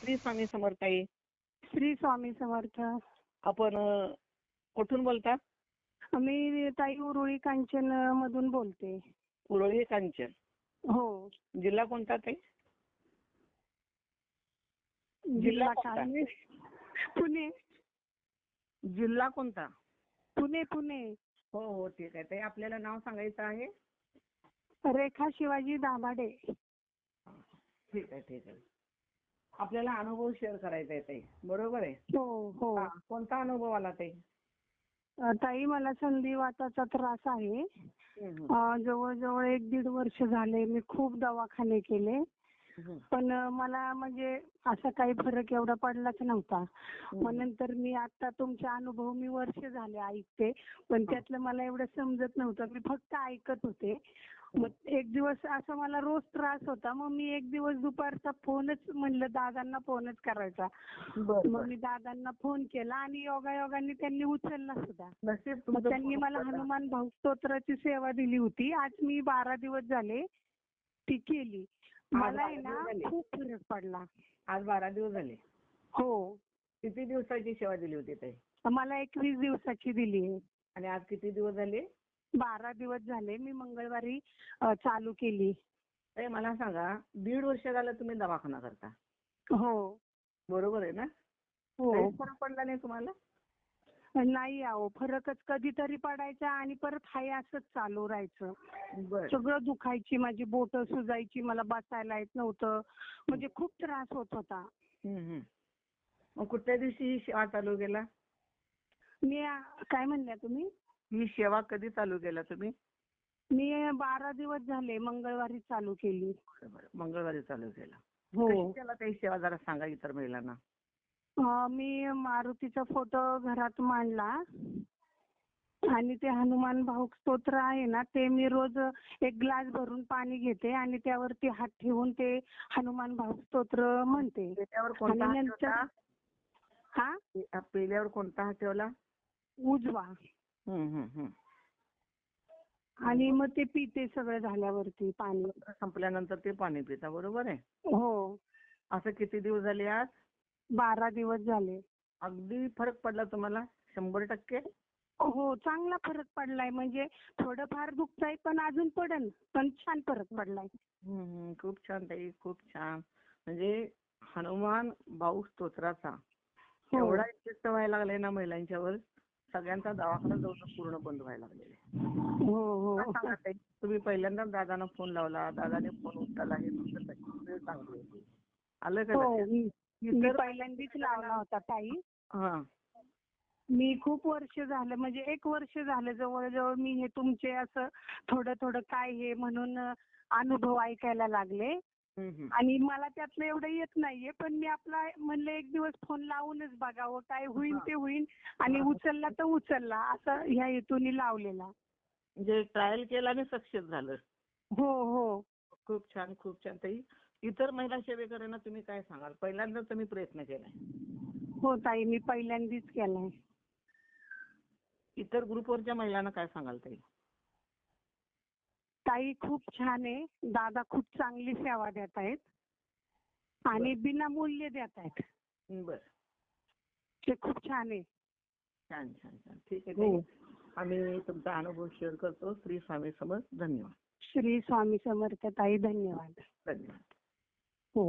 श्री स्वामी समर्थ आहे श्री स्वामी समर्थ. आपण कुठून बोलता? मी ताई उरुळी कांचन मधून बोलते. उरळी कांचन. हो. जिल्हा कोणता ताई? जिल्हा पुणे. जिल्हा कोणता? पुणे पुणे. हो हो ठीक आहे. ताई आपल्याला नाव सांगायचं आहे? रेखा शिवाजी दाभाडे. ठीक आहे ठीक आहे. आपल्याला अनुभव शेअर करायचा आहे ताई बरोबर आहे? हो हो. हा, कोणता अनुभव आला ताई अ, ताई मला संधिवाताचा त्रास आहे. हम्म, अ, जवळजवळ एक दीड वर्ष झाले मी खूप दवाखाने केले. पण मला म्हणजे असा काही फरक एवढा पडलाच नव्हता. मग नंतर मी आता तुमचे अनुभव मी वर्ष झाले ऐकते पण त्यातलं मला एवढं समजत नव्हतं. मी फक्त ऐकत होते. मग एक दिवस असा मला रोज त्रास होता. मग मी एक दिवस दुपारचा फोनच म्हणलं दादांना फोनच करायचा. मग. मी दादांना फोन केला आणि योगायोगाने त्यांनी उचलला सुद्धा. नशीब मग तुमचं त्यांनी मला. हनुमान भाऊ स्तोत्राची सेवा दिली होती. आज मी बारा दिवस झाले ती केली. मला आहे ना? खूप फरक पडला. आज बारा दिवस झाले. हो. किती दिवसाची सेवा दिली होती ताई? मला एकवीस दिवसाची दिली आहे. आणि आज किती दिवस झाले? बारा दिवस झाले. मी मंगळवारी चालू केली. ताई मला सांगा दीड वर्ष झालं तुम्ही दवाखाना करता. हो. बरोबर आहे ना? हो. फरक पडला नाही तुम्हाला? नाही अहो फरकच कधीतरी पडायचा आणि परत हाय असंच चालू राहायचं. बर. सगळं दुखायची माझी बोट सुजायची मला बसायला येत नव्हतं. म्हणजे खूप त्रास होत होता. मग कुठल्या दिवशी ही सेवा चालू केला? मी काय म्हणल्या तुम्ही? ही सेवा कधी चालू केला तुम्ही? मी बारा दिवस झाले मंगळवारी चालू केली. बरं, मंगळवारी चालू केला. हो. कशी केला सेवा जरा सांगा इतर महिलांना. मी मारुतीचा फोटो घरात मांडला. आणि ते हनुमान भाऊ स्तोत्र आहे ना ते मी रोज एक ग्लास भरून पाणी घेते आणि त्यावरती हात ठेवून ते हनुमान भाऊ स्तोत्र म्हणते. पेल्यावर कोणता हात ठेवला? हा? कोणता हात ठेवला? उजवा. हम्म, हम्म, हम्म. आणि मग ते पिते सगळं झाल्यावरती पाणी. संपल्यानंतर ते पाणी पिता बरोबर आहे? हो. असं किती दिवस झाले आज? बारा दिवस झाले. अगदी फरक पडला तुम्हाला? शंभर टक्के? हो चांगला फरक पडलाय. म्हणजे थोडंफार दुखतंय पण अजून पडन पण छान फरक पडलाय. हम्म. खूप छान ताई खूप छान. म्हणजे हनुमान भाऊ स्तोत्राचा. हो. एवढा इफेक्ट व्हायला लागलाय ना महिलांच्यावर. सगळ्यांचा दवाखाना जवळ पूर्ण बंद व्हायला लागलेला आहे. हो हो. सांगा ताई? तुम्ही पहिल्यांदा दादांना फोन लावला. दादाने फोन उचलला हे तुमचं वेळ चांगली होती आलं का हो लक्षात? मी मी पहिल्यांदाच लावला होता ताई. हा. मी खूप वर्ष झालं म्हणजे एक वर्ष झालं जवळजवळ मी हे तुमचे असं थोडं थोडं काय हे म्हणून अनुभव ऐकायला लागले. हम्म. आणि मला त्यातलं एवढं येत नाहीये पण मी आपला म्हणलं एक दिवस फोन लावूनच बघावं काय होईल ते होईल आणि उचलला तर उचलला असं ह्या हेतूने लावलेला. म्हणजे ट्रायल केला आणि सक्सेस झालं. हो हो. खूप छान खूप छान ताई. इतर महिला सेवेकरांना तुम्ही काय सांगाल? पहिल्यांदा तुम्ही प्रयत्न केलाय. हो ताई मी पहिल्यांदाच केलाय. इतर ग्रुपवरच्या महिलांना काय सांगाल ताई? ताई खूप छान आहे. दादा खूप चांगली सेवा देत आहेत. आणि बिनामूल्य देत आहेत. बर. ते खूप छान आहे. छान छान छान. ठीक आहे हो. आम्ही तुमचा अनुभव शेअर करतो. श्री स्वामी समज धन्यवाद. श्री स्वामी समर्थ ताई धन्यवाद. धन्यवाद. हो